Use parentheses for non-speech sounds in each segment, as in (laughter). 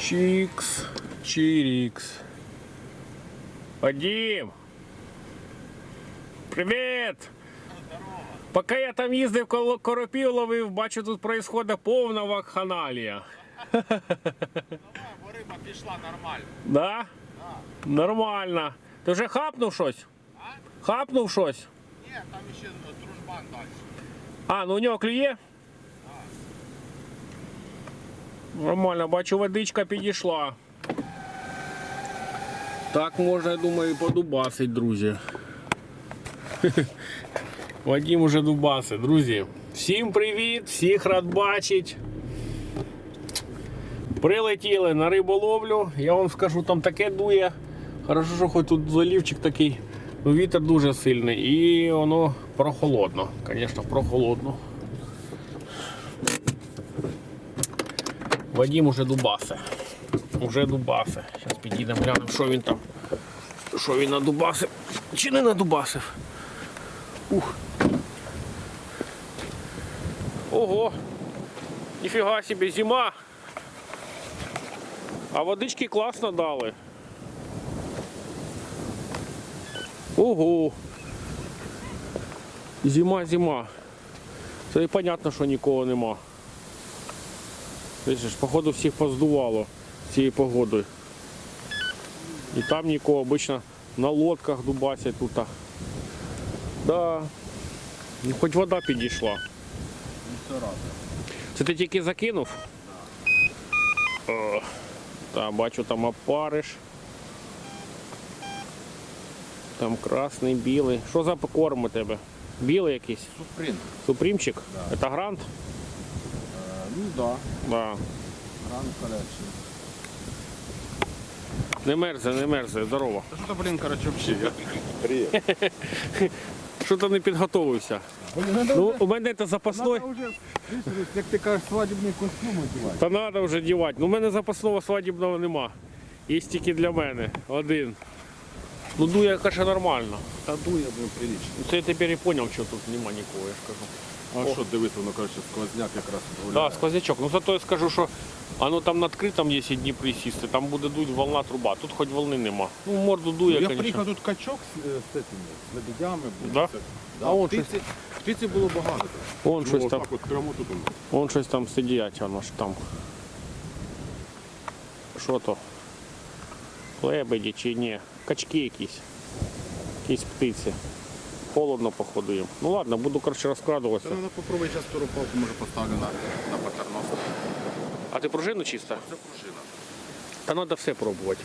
Чикс, чирикс. Вадим! Привіт! Поки я там їздив коло коропів ловив, бачу, тут происходить повна вакханалія. Бо риба пішла нормально. Да? Нормально. Ти вже хапнув щось? Хапнув щось? Ні, там ще дружбан далі. А, ну у нього клює? Нормально, бачу, водичка підійшла. Так можна, я думаю, і подубасить, друзі. (laughs) Вадим уже дубасить, друзі. Всім привіт, всіх рад бачить. Прилетіли на риболовлю. Я вам скажу, там таке дує. Хорошо, що хоч тут залівчик такий. Ну, вітер дуже сильний і воно прохолодно. Звісно, прохолодно. Вадим уже дубасе. Уже дубасе. Зараз підійдемо глянемо, що він там. Що він надубасив. Чи не надубасив? Ух. Ого! Ніфіга собі, зима. А водички класно дали. Ого. Зима, зима. Це і понятно, що нікого нема. Бачиш, походу всіх поздувало цією погодою. І там нікого, обично на лодках дубасять тут. Да. Ну, хоч вода підійшла. Це ти тільки закинув? О, та, бачу там опариш. Там красний, білий. Що за корм у тебе? Білий якийсь? Суприн. Супримчик? Це грант? Ну да. Да. Ран коллекшн. Не мерзе, не мерзе, здорово. Та що то, блін, коротше, взагалі. (laughs) Що то не підготовився? Ну, у мене це запасной. вже, як ти кажеш, свадібний костюм одягати. Та треба вже дівати. Ну, у мене запасного свадібного нема. Є тільки для мене. Один. Ну дує, каже, нормально. Та дує, блін, прилично. Ну, Це я тепер і зрозумів, що тут нема нікого, я ж кажу. А що дивись, воно, коротше, сквозняк якраз Так, да, сквознячок. Ну зато я скажу, що воно там над критом, якщо дні присісти, там буде дуть волна труба. Тут хоч волни нема. Ну, морду дує, Я звісно. приїхав тут качок з, е, з цими, з лебедями. був, Да? все. А он птиці, птиці було багато. Вон щось Ну, там. отак от прямо тут. воно. Вон щось там сидять, воно ж там. Що то? Лебеді чи ні? Качки якісь. Якісь птиці. Холодно, походу їм. Ну ладно, буду коротше розкрадуватися. Та треба попробувати зараз туру палку, може поставлю на, на патернос. А ти пружину чисто? Це пружина. Та треба все пробувати.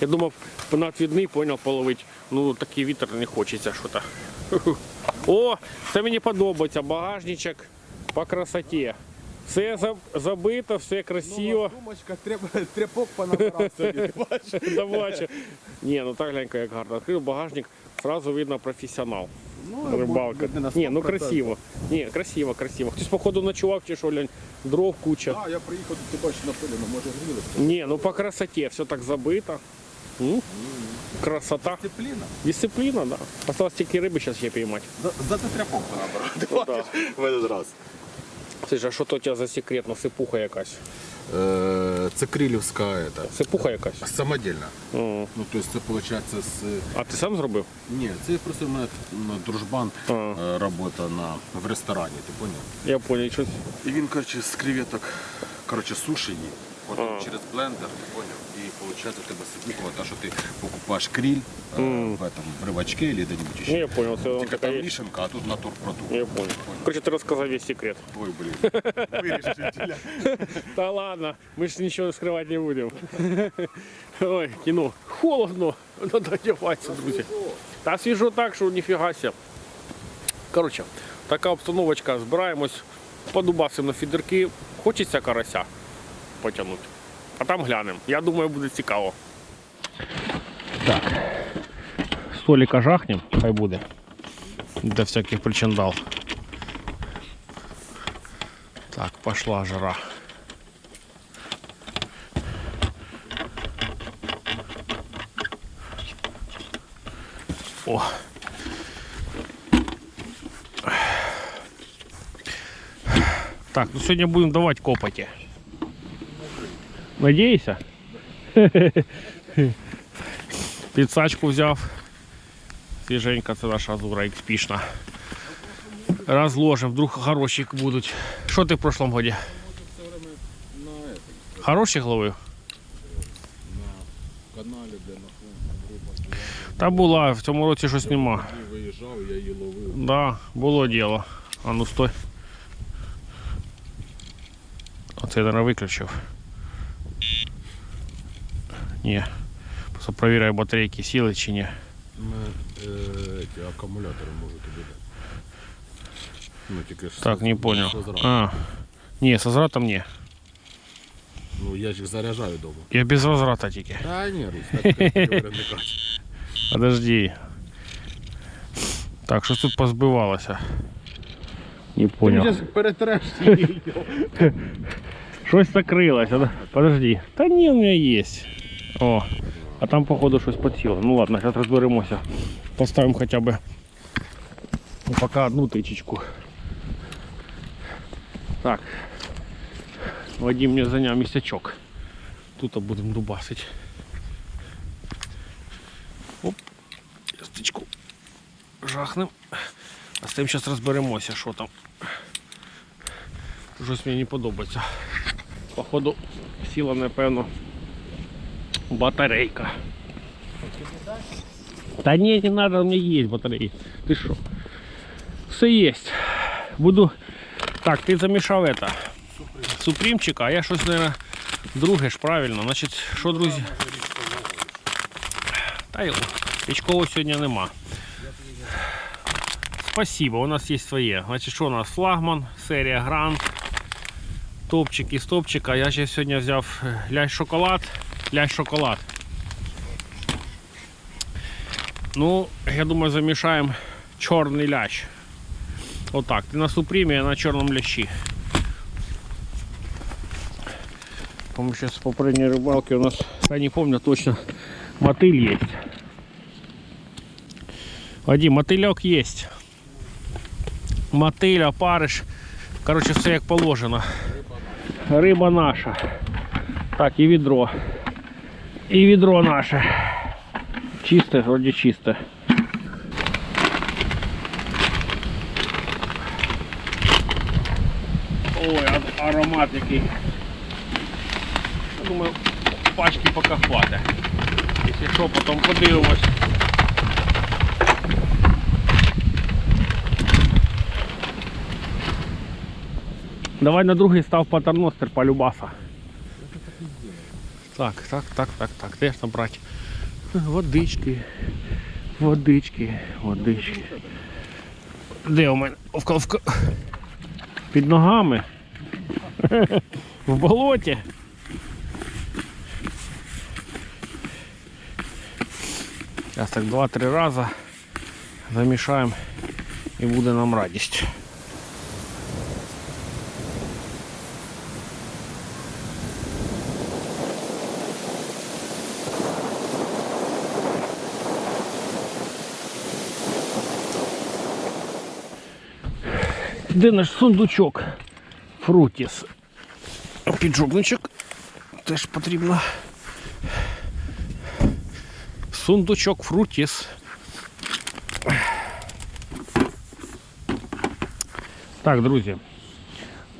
Я думав, на отвідний поняв половити. Ну такий вітер не хочеться що то. О, це мені подобається. Багажничок по красоті. Все забито, все красиво. Думочка, треба (laughs) тряпок понабирав собі. (laughs) Да бачу. Ні, ну так глянька, як гарно. Відкрив багажник, одразу видно професіонал. Ну, Рибалка. не на ну красиво. Ні, красиво, красиво. Хтось, походу, ночував чи що, лянь, дров куча. А, я приїхав, ти бачиш напилено, може грілися. Ні, ну по красоті, все так забито. М? Красота. Дисципліна. Дисципліна, да. Осталось тільки риби зараз ще піймати. За, за це тряпок. Ну, да. (laughs) В один раз. Ж, а що то у тебе за секретна сипуха якась? Е, Це крилівська ета. Це пуха якась. самодільна. Ну, тобто це виходить з... А ти сам зробив? Ні, це просто в мене дружбан е, робота на, в ресторані, ти поняв? Я понял, щось. І він, коротше, з креветок, коротше, суші її. Потім через блендер, ти поняв? І виходить у тебе сипуха, та, що ти покупаєш криль е, в, этом, в рибачке або де-небудь Ну, ще. я понял, Тільки така там є. вішенка, а тут натурпродукт. Я понял. Короче, ти розказав весь секрет. Ой, блін. (laughs) Вирішив. Та ладно, ми ж нічого скривати не будемо. (laughs) Ой, кіно. Холодно. (laughs) Надо одягатися, друзі. Та свіжо так, що ніфіга ся. Коротше, така обстановочка. Збираємось, подубасимо на фідерки. Хочеться карася потягнути. А там глянемо. Я думаю, буде цікаво. Так. Століка жахнем, хай буде. Для всяких причиндал. Так, пошла жара. О. Так, ну сьогодні будемо давати копоті. Надієшся? (laughs) Підсачку взяв. Свіженька, це наша азура експішна. Розложим, вдруг хороші будуть. Що ти в прошлом годі? Хороших ловив? каналі, де на Та була, в цьому році щось нема. Да, було діло. А ну стой. Оце я наверное, виключив. Ні. Просто провіряю батарейки сіли чи ні. Ми е, ті акумулятори можу тобі дати. Ну, тільки ж Так, з- не з понял. розряду. А. Ні, з возвратом ні. Ну я ж їх заряджаю вдома. Я без возврата тільки. Та ні, Русь, так ти перемикати. Подожди. Так, щось тут позбивалося. Не понял. перетреш Щось закрилося. да? Подожди. Та ні, у мене є. О. А там, походу, щось подсіло. Ну ладно, зараз розберемося. Поставимо хоча б ну, поки одну тичечку. Так. Вадим мені зайняв місячок. Тут будемо дубасити. Оп. Стичку жахнем. А з тим зараз розберемося, що там. Щось мені не подобається. Походу сіла, напевно, батарейка. Та ні, не надо, у мене є батареї. Ти що? Все є. Буду. Так, ти замішав это. Супрімчика, а я щось, наверное, друге ж правильно. Значить, що, друзі? Та його. Річкового сьогодні нема. Спасибо, у нас є своє. Значить, що у нас? Флагман, серія Грант, топчик із топчика. Я ще сьогодні взяв е, лящ шоколад. Лящ шоколад. Ну, я думаю, замішаємо чорний лящ. Отак. Ти на супрімі, а на чорному лящі. Помню, сейчас с попередней рыбалки у нас, я не помню точно, мотыль есть. Вадим, мотылек есть. Мотиль, опариш. Коротше, все як положено. Риба наша. Так, і відро. І відро наше. Чисте, вроді чисте. Ой, аромат який. Я думаю, пачки поки хватить. Якщо що, потім подивимось. Давай на другий став патерностер полюбаса. Так, так, так, так, так. Де ж там брати? Водички. Водички, водички. Де у мене? В, в, під ногами. (laughs) В болоті. Зараз так два-три рази замішаємо і буде нам радість. Де наш сундучок? Фрутіс. Піджубничок теж потрібно. Сундучок фрутіс. Так, друзі.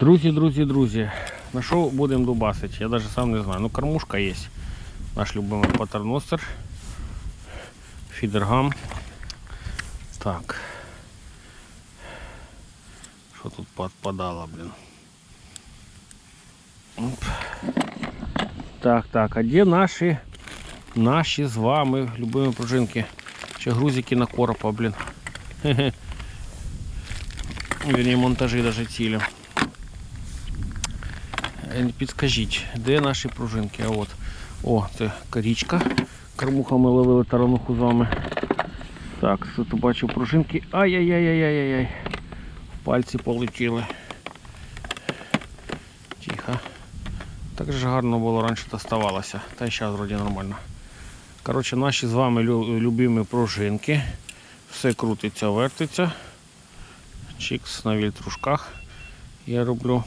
Друзі, друзі, друзі. На що будемо дубасити? Я навіть сам не знаю. Ну, кормушка є. Наш любимий патерностер. Фідергам. Так. Що тут подпадало, блін? Оп. Так, так, а де наші наші з вами любимі пружинки? Ще грузики на коропа. Хе-хе. Вірні, монтажі даже цілі. Е, Підскажіть, де наші пружинки? А от. О, це корічка. Кормуха ми ловили тарануху з вами. Так, тут бачу пружинки. Ай-яй-яй-яй-яй-яй. Пальці полетіли. Тихо. Так же гарно було раніше доставалося. Та й зараз вроді нормально. Коротше, наші з вами любимі пружинки. Все крутиться, вертиться. Чікс на вільтрушках. Я роблю.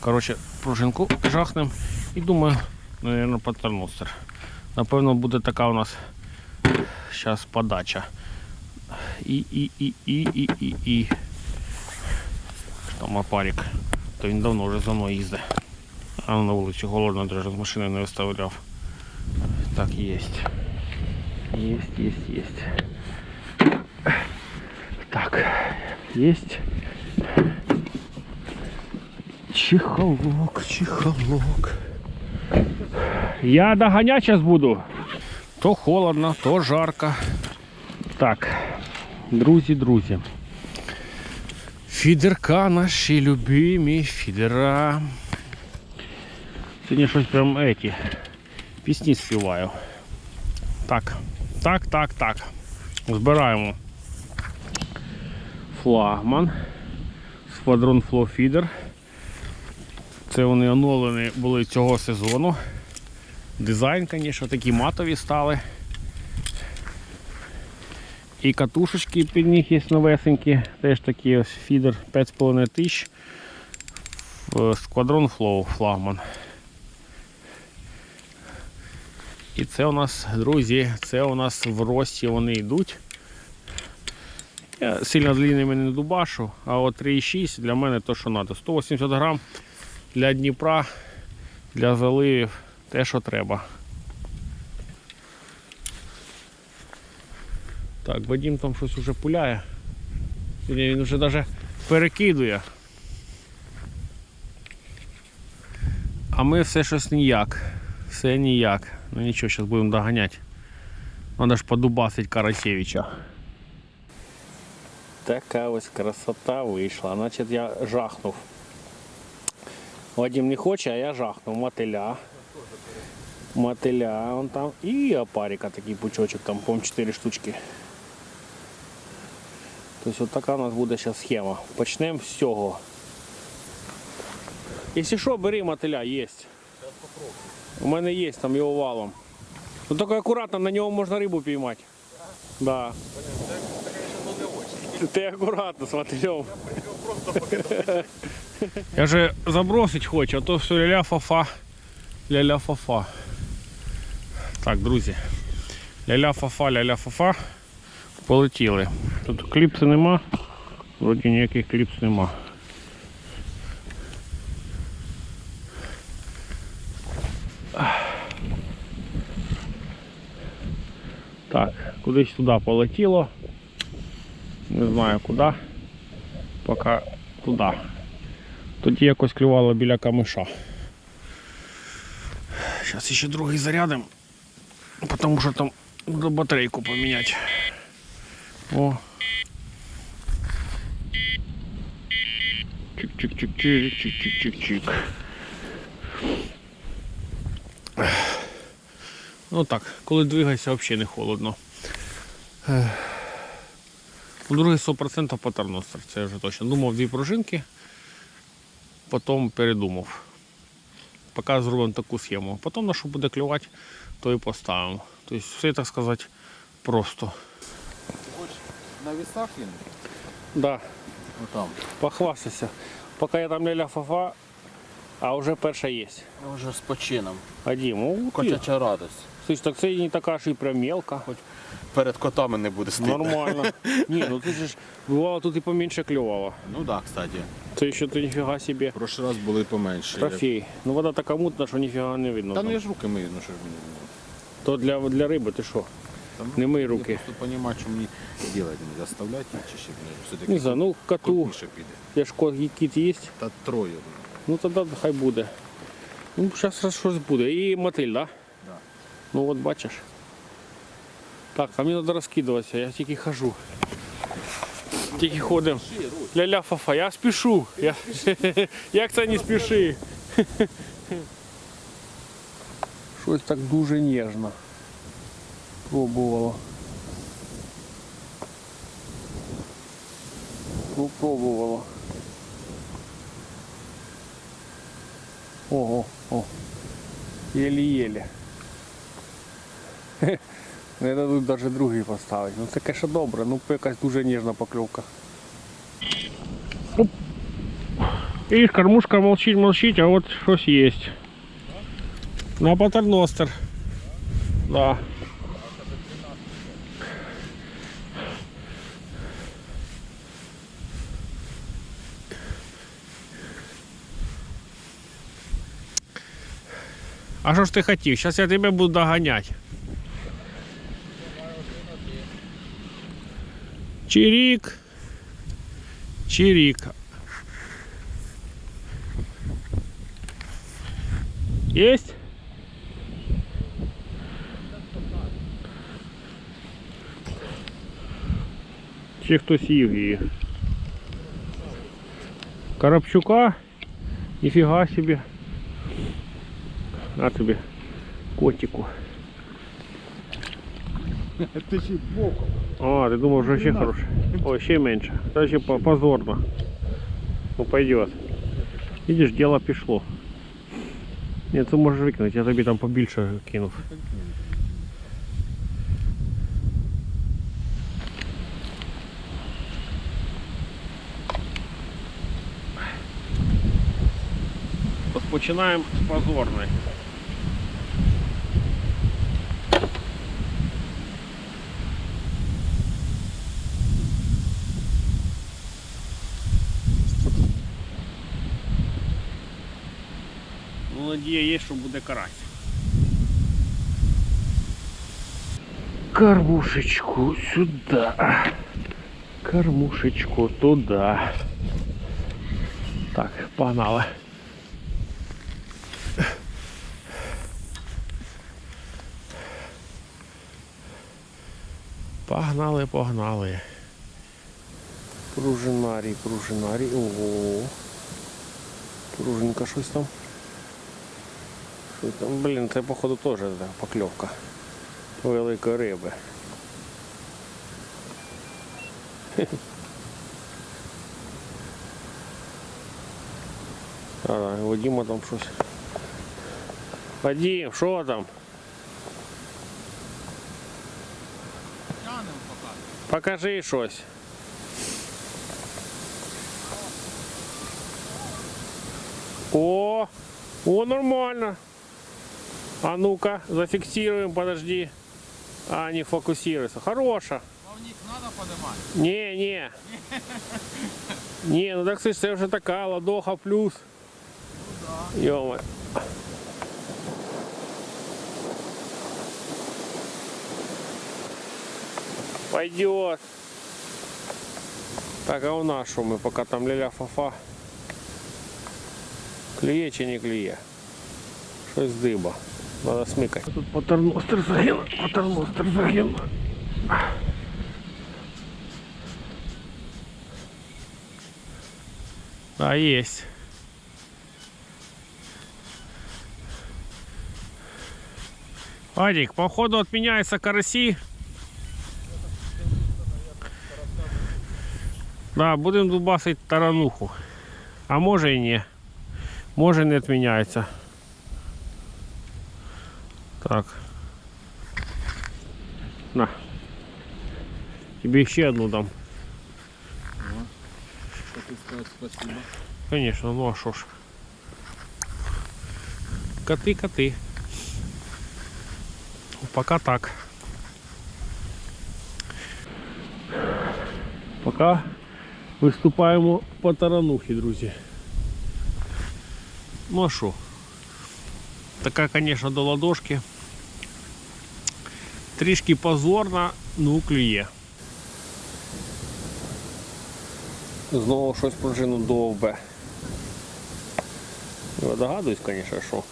Коротше, пружинку жахнем і думаю, наверное, патерностер. Напевно, буде така у нас зараз подача. І, і, і, і, і, і, і. Там апарик. То він давно вже за мною їздить. А на вулиці голодно, навіть з машини не виставляв. Так, єсть. Есть, есть, есть. Так, есть. Чехолок, чехолок. Я догонять сейчас буду. То холодно, то жарко. Так, друзі, друзі. Фідерка наші любимі, фідера. Сьогодні щось прям еті. Пісні співаю. Так, так, так, так. Збираємо флагман. Flow Feeder. Це вони оновлені були цього сезону. Дизайн, звісно, такі матові стали. І катушечки під них є новесенькі. Теж такі ось фідер 5,5 тисяч. В Squadron Flow флагман. І це у нас, друзі, це у нас в рості вони йдуть. Я сильно длинними не дубашу, а от 3,6 для мене то, що треба. 180 грам для Дніпра, для заливів, те, що треба. Так, Вадим там щось уже пуляє. Сьогодні Він вже навіть перекидує. А ми все щось ніяк. Все ніяк. Ну нічого, зараз будемо доганяти. Надо ж подубасить Карасевича. Така ось красота вийшла. Значить я жахнув. Вадим не хоче, а я жахнув мотиля. Мотиля он там. І опарика такий пучочок, там, по 4 штучки. Тобто от така у нас буде зараз схема. Почнемо з цього. Якщо що, бери мотиля, є. У мене є там його валом. Ну тільки акуратно, на нього можна рибу піймати. Да. Ти акуратно з мотилем. Я же забросить хочу, а то все ля-ля фафа. Ля-ля фафа. Так, друзі. Ля-ля фафа, ля-ля фафа. Полетіли. Тут кліпси нема. Вроді ніяких кліпс нема. Так, кудись туди полетіло. Не знаю куди. Поки туди. Тоді якось клювало біля камиша. Зараз ще другий зарядим. Тому що там батарейку поміняти. О. Чик-чик-чик-чик-чик-чик-чик-чик. Ну так, коли двигаєшся, взагалі не холодно. Ех. Ну, Другий 100% патерностер, це вже точно. Думав дві пружинки, потім передумав. Поки зробимо таку схему. Потім на що буде клювати, то і поставимо. Тобто все, так сказати, просто. Хочеш на вісах він? Да, Отам. похвастайся. Поки я там ля фафа, а вже перша є. Вже з почином. А ну. Котяча радость. Слухай, так це і не така ж і прям мелка. Хоч Перед котами не буде стидно. Нормально. (laughs) Ні, ну тут же ж бувало тут і поменше клювало. Ну так, да, кстати. Це ще то ніфіга собі. В прошлый раз були поменше. Трофей. Ну вода така мутна, що ніфіга не видно. Та ну я ж руки мию, ну що ж мені. То для, для риби ти що? Та, ну, Не мий Я просто розумію, що мені робити, не заставляти чи ще Не знаю, ну коту, крупніше піде. я ж кот, кіт є, Та троє. ну тоді хай буде. Ну, зараз щось буде. І мотиль, так? Да? Да. Ну от бачиш. Так, а мені треба розкидуватися, я тільки хожу. Тільки ходимо. Ля-ля фафа, я спішу. Я... (laughs) Як це не спіши? (laughs) Щось так дуже ніжно. Пробувало. Ну, пробувало. Ого, о. Єлі-єлі. Не дадуть навіть другий поставити. Ну це конечно добре, ну якась дуже ніжна покльовка. Оп. Видишь, кормушка молчит, молчит, а вот что-то есть. На патерностер. Да. А що ж ти хотів? Зараз я тебе буду доганяти. Чирик. Чирик. Есть? Чи хтось їв її. Коробчука? Ніфіга собі. На тобі котику. Ти ще боком. А, ты думал, что ще хороший? Ой, ще меньше. Это вообще по- позорно. Ну пойдет. Видишь, дело пішло. Нет, ты можешь викинути, я тобі там побільше кинув. Розпочинаємо з позорної. Надія є, що буде карась. Кормушечку сюда. Кормушечку туда. Так, погнали. Погнали, погнали. Пружинарій, пружинарій. Ого. Пружинка щось там. Що там, блін, це походу теж да, покльовка великої риби. (laughs) А, да, у Діма там щось. Вадим, що там? Покажи щось. О, о, нормально. А ну-ка, зафиксируем, подожди. А, не фокусируется. Хороша. Плавник надо поднимать? Не, не. Не, ну так слышишь, уже такая ладоха плюс. Ну да. -мо. Пойдет. Так, а у нас мы пока там ля-ля фафа. Клее, че не клее? Что из дыба? Надо смикати. Тут патерностер загинув, патерностер загинув. А, есть. Адик, походу отменяется караси. Да, будемо дубасить тарануху. А може і ні. Може не відміняється. Так. На. Тебе ще одну дам. Хочу сказати спасибо. Конечно, ну а що ж. Коти, коти. Пока так. Пока виступаємо по таранухі, друзі. Ну а що? Така, конечно, до ладошки. Тришки позорно ну клює. Знову щось пружину довбе. Я догадуюсь, звісно, що.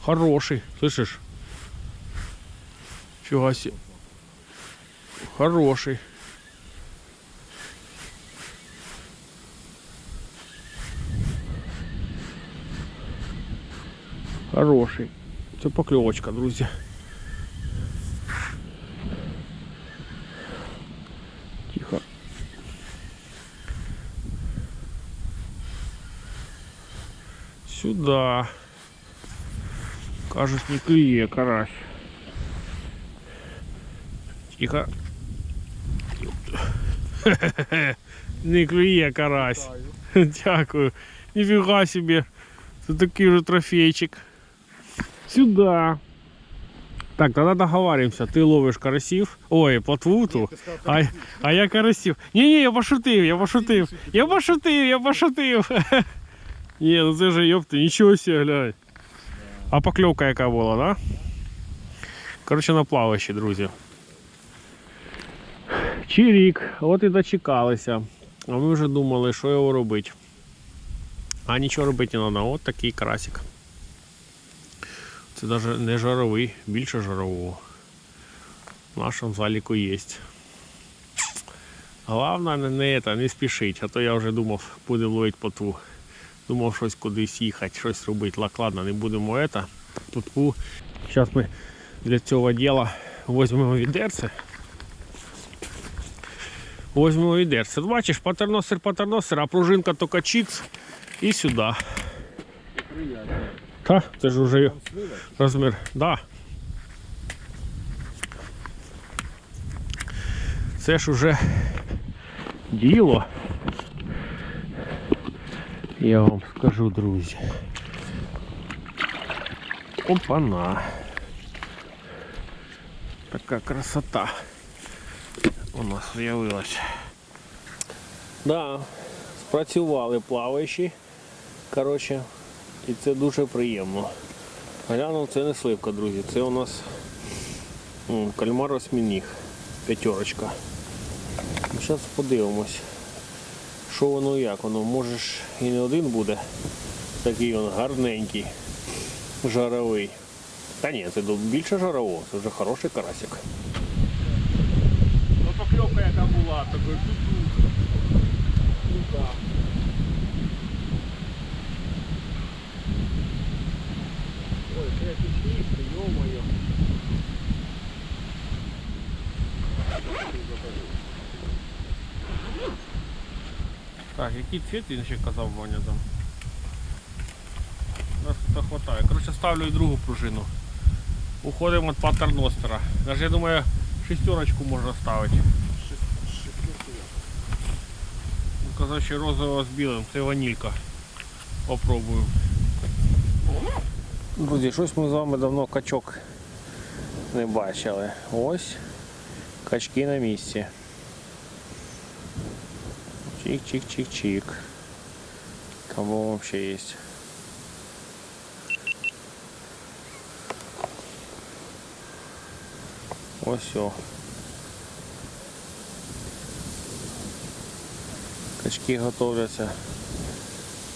Хороший, слышишь? Чего себе. Хороший. Хороший. Це покльовочка, друзі. Тихо. Сюда. Кажуть, не клює карась. Тихо. Не клює карась. Дякую. Ніфіга собі. Це такий же трофейчик. Сюда. Так, тогда договариваемся. Ты ловишь карасів. Ой, плотву ту. А, а я карасів. Ні, ні, я пошутив, я пошутив. Я пошутив, я пошутив. (laughs) Ні, ну це же ёпти, нічого себе, глянь. А покльовка яка була, да? Коротше, на плавищі, друзі. Чирік, от і дочекалися. А ми вже думали, що його робити. А нічого робити не треба. От такий карасик. Це навіть не жаровий, більше жарового. В нашому заліку є. Головне не, не, не спішить, а то я вже думав, будемо ловити поту. Думав щось кудись їхати, щось робити. Лак, ладно, не будемо это. Потву. Зараз ми для цього діла візьмемо відерце. Візьмемо відерце. Бачиш, патерносер, патерносер, а пружинка тільки чікс і сюди. Та, це ж вже розмір. Да. Це ж уже діло. Я вам скажу, друзі. Опана. Така красота у нас з'явилась. Да, спрацювали плаваючі. Коротше, і це дуже приємно. Глянув, це не сливка, друзі. Це у нас м, кальмар осьмініг. П'ятерочка. Зараз подивимось, що воно як воно. Може ж і не один буде. Такий він гарненький, жаровий. Та ні, це більше жарового, це вже хороший карасик. Ну покльовка яка була, такий Ой, це пічнішка, йо-моє. Так, який цвіт він ще казав Ваня там? Нас тут хватає. Коротше, ставлю і другу пружину. Уходимо від патерностера. Навіть я думаю, шестерочку можна ставити. Ну, Казав, що розового з білим, це ванілька. Попробую. Друзі, щось ми з вами давно качок не бачили. Ось качки на місці. Чик-чик-чик-чик. Кого вообще есть? Ось все. Качки готовляться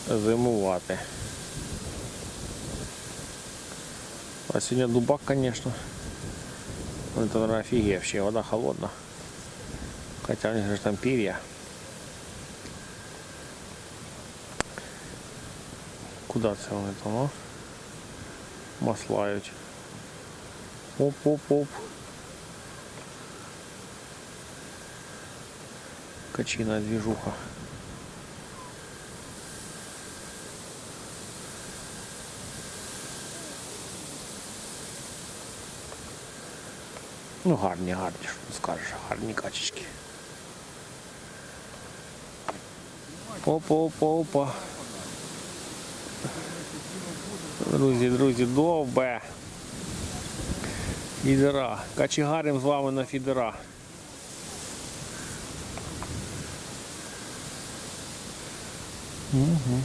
зимувати. А сегодня дубак, конечно. Это наверное, офигевший. Вода холодна. Хотя у них же там перья. Куда це вони там, а? Оп-оп-оп. Качина движуха. Ну гарні, гарні, що ти скажеш, гарні качечки. Опа-опа-опа. Друзі, друзі, довбе. Фідера. Качегарим з вами на фідера. Угу.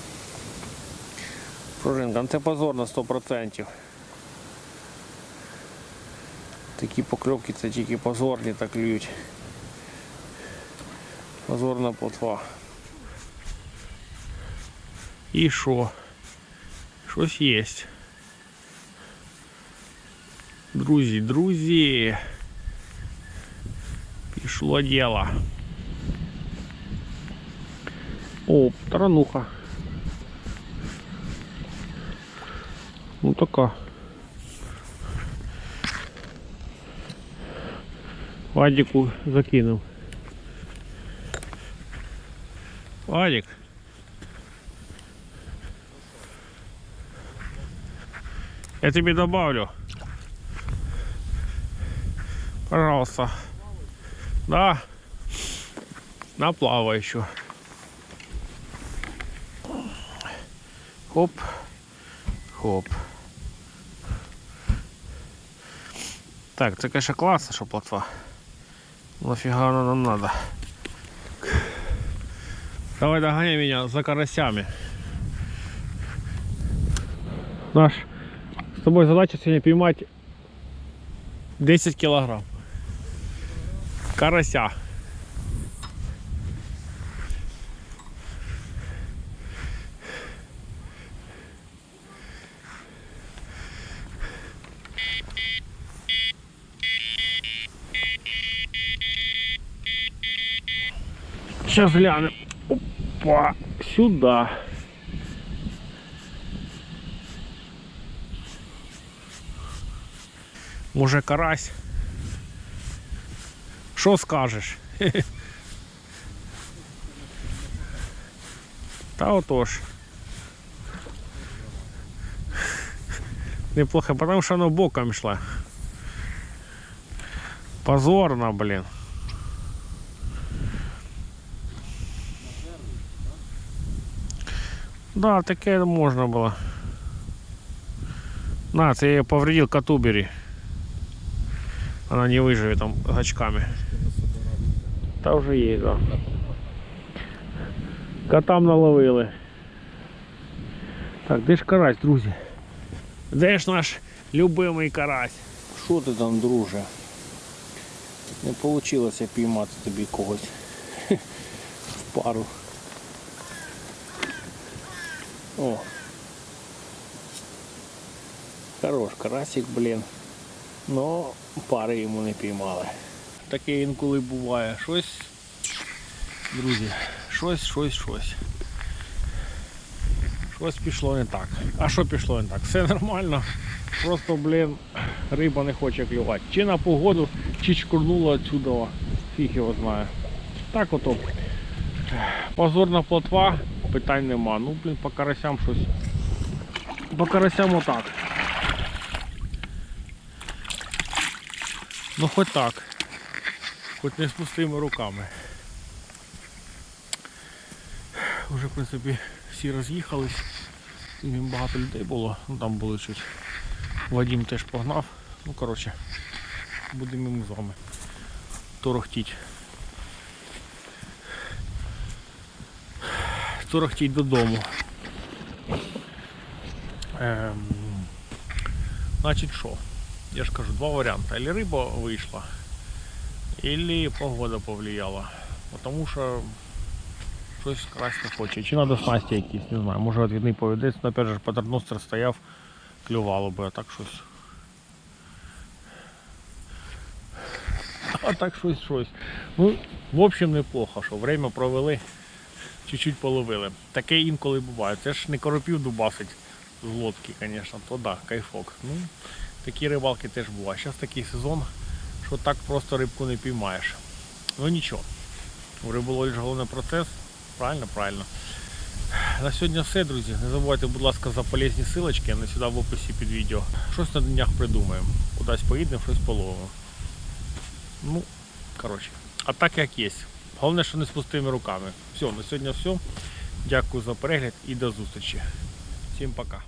Пружинка, ну це позор на 100%. Такі покльовки це тільки позорні так клюють. Позорна плотва. І що? Щось є. Друзі, друзі. Пішло діло. О, тарануха. Ну така. Вадику закинув. Вадик. Я тебе добавлю. Пожалуйста. Да. На плавающую. Хоп. Хоп. Так, це, конечно, класно, що плотва. Нафіга вона нам надо. Давай догоняй меня за карасями. Наш с тобой задача сегодня поймать 10 килограмм. Карася. Сейчас глянем. Опа, сюда. Може карась. Що скажеш? Та (laughs) отож. Неплохо, потому що воно боком йшла. Позорно, блін. Да, таке можна було. На, це я повредил катубері. Она не выживет там гачками. Та вже є, да. Котам наловили. Так, де ж карась, друзі? Де ж наш любимий карась? Що ти там, друже? Не вийшло піймати тобі когось (laughs) в пару. О. Хорош карасик, блін. Но пари йому не піймали. Таке інколи буває. Щось, друзі, щось, щось, щось. Щось пішло не так. А що пішло не так? Все нормально. Просто, блін, риба не хоче клювати. Чи на погоду, чи чкурнула отсюда. Фіг його знає. Так ото. Позорна плотва, питань нема. Ну, блін, по карасям щось. По карасям отак. Ну хоч так. Хоч не з пустими руками. Уже, в принципі, всі роз'їхались. Сьогодні багато людей було, ну там були щось. Вадим теж погнав. Ну коротше, будемо з вами торохтіть. Торохтіть додому. Ем, значить що? Я ж кажу, два варіанти. Або риба вийшла, або погода повлияла. Тому що щось краще хоче. Чи треба снасті якісь, не знаю. Може відвідний повідець, але опять же патерностер стояв, клювало би, а так щось. А так щось щось. Ну, в общем, неплохо, що время провели, чуть-чуть половили. Таке інколи буває. Це ж не коропів дубасить з лодки, звісно, то да, кайфок. Ну, такі рибалки теж бувають. Зараз такий сезон, що так просто рибку не піймаєш. Ну нічого. У риболовлі ж головний процес. Правильно, правильно. На сьогодні все, друзі. Не забувайте, будь ласка, за полезні силочки, на сюди в описі під відео. Щось на днях придумаємо. Кудись поїдемо, щось половимо. Ну, коротше. А так як є. Головне, що не з пустими руками. Все, на сьогодні все. Дякую за перегляд і до зустрічі. Всім пока.